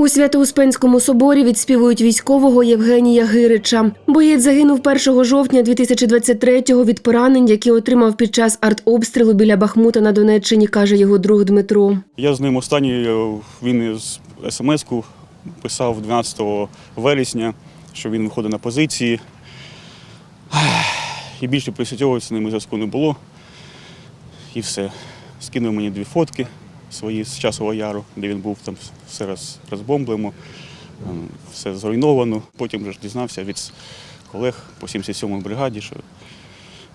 У Свято-Успенському соборі відспівують військового Євгенія Гирича. Боєць загинув 1 жовтня 2023-го від поранень, які отримав під час артобстрілу біля Бахмута на Донеччині, каже його друг Дмитро. Я з ним останній е, він із смс-ку писав 12 вересня, що він виходить на позиції. І більше після цього з ним зв'язку не було. І все. Скинув мені дві фотки свої з часового яру, де він був, там все роз, розбомблено, е, все зруйновано. Потім вже ж дізнався від колег по 77-й бригаді, що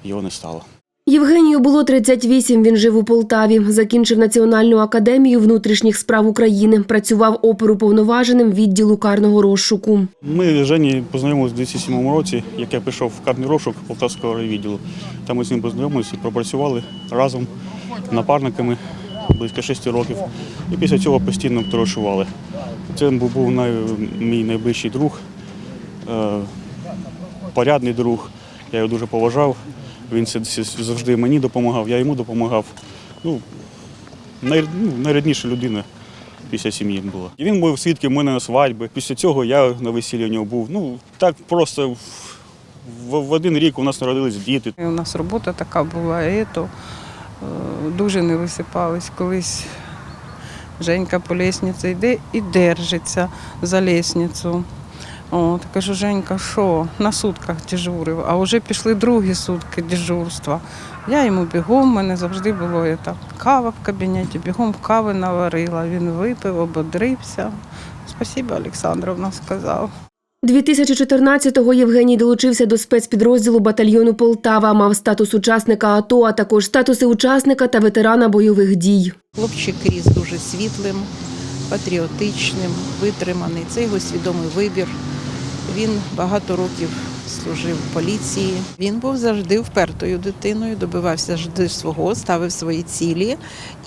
його не стало. Євгенію було 38, він жив у Полтаві. Закінчив Національну академію внутрішніх справ України. Працював оперуповноваженим відділу карного розшуку. Ми з Жені познайомилися у 2007 році, як я пішов в карний розшук Полтавського райвідділу. Там ми з ним познайомилися і пропрацювали разом напарниками близько 6 років. І після цього постійно товаришували. Це був най, мій найближчий друг, е, порядний друг. Я його дуже поважав. Він завжди мені допомагав, я йому допомагав. Ну, ну, найрідніша людина після сім'ї була. І він був свідком мене на свадьбі. Після цього я на весіллі у нього був. Ну, так просто в, один рік у нас народились діти. У нас робота така була, і то дуже не висипались. Колись Женька по лісниці йде і держиться за лісницю. От, кажу, Женька, що на сутках дежурив, а вже пішли другі сутки дежурства. Я йому бігом, в мене завжди було так, кава в кабінеті, бігом кави наварила. Він випив, ободрився. Спасибо, Олександровна сказав. 2014-го Євгеній долучився до спецпідрозділу батальйону Полтава. Мав статус учасника АТО, а також статуси учасника та ветерана бойових дій. Хлопчик ріс дуже світлим, патріотичним, витриманий. Це його свідомий вибір. Він багато років служив в поліції. Він був завжди впертою дитиною, добивався завжди свого, ставив свої цілі.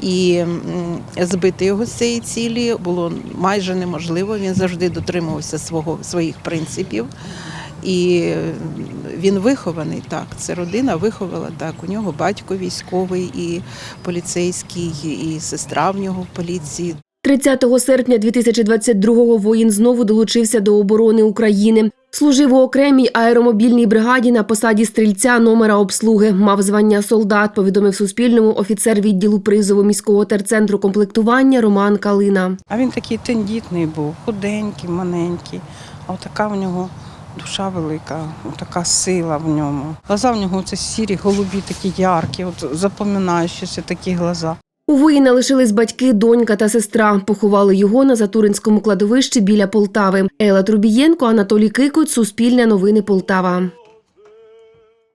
І збити його з цієї цілі було майже неможливо. Він завжди дотримувався свого, своїх принципів. І він вихований так. Це родина виховала так. У нього батько військовий і поліцейський, і сестра в нього в поліції. 30 серпня 2022-го воїн знову долучився до оборони України. Служив у окремій аеромобільній бригаді на посаді стрільця номера обслуги. Мав звання солдат, повідомив Суспільному офіцер відділу призову міського терцентру комплектування Роман Калина. А він такий тендітний був, худенький, маленький. А отака в нього душа велика, така сила в ньому. Глаза в нього це сірі, голубі, такі яркі, от запоминаючіся такі глаза. У воїна лишились батьки, донька та сестра. Поховали його на Затуринському кладовищі біля Полтави. Ела Трубієнко, Анатолій Кикоць, Суспільне новини Полтава.